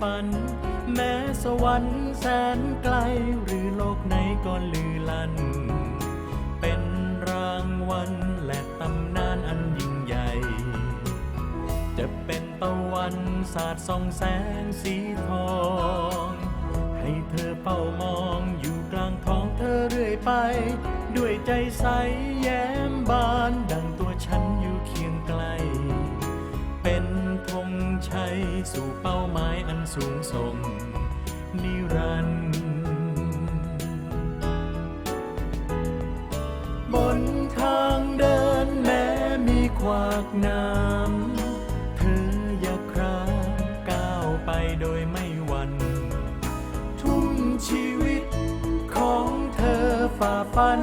ฝัน แม้สวรรค์แสนไกลหรือโลกไหนก็ลือลัน เป็นรางวัลและตำนานอันยิ่งใหญ่ จะเป็นตะวันสาดส่องแสงสีทอง ให้เธอเฝ้ามองอยู่กลางท้องเธอเรื่อยไป ด้วยใจใสแย้ สู่เป้าหมายอันสูงส่งนิรันดร์บนทางเดินแม้มีขวากน้ำเธออย่าคราก้าวไปโดยไม่หวั่นทุ่มชีวิตของเธอฝ่าฟัน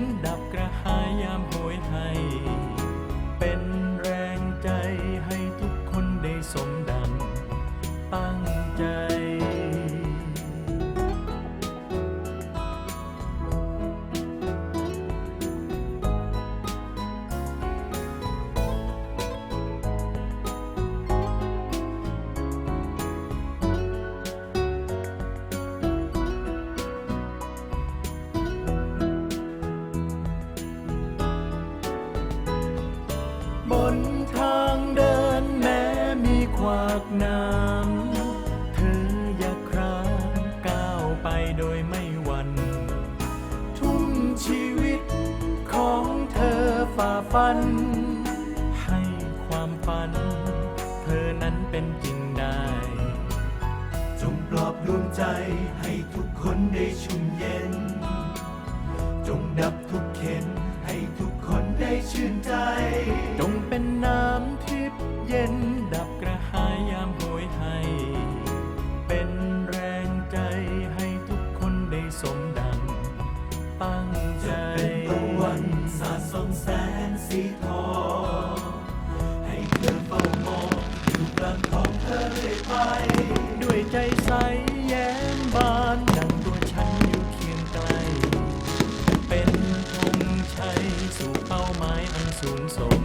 ขวากน้ำ เธออย่าครางก้าวไปโดยไม่หวัน่น ทุ่มชีวิตของเธอฝ่าฟัน ให้ความฝัน เธอนั้นเป็นจริงได้ จงปลอบดวงใจให้ทุกคนได้ชุ่มเย็น จงดับทุกเข็น สมดังตั้งใจเป็นตะวันสาดส่องแสงสีทองให้เธอเฝ้ามองอยู่กลางท้องเธอเรื่อยไปด้วยใจใสแย้มบานดังตัวฉันอยู่เคียงไกล เป็นธงชัยสู่เป้าหมายอันสูงส่ง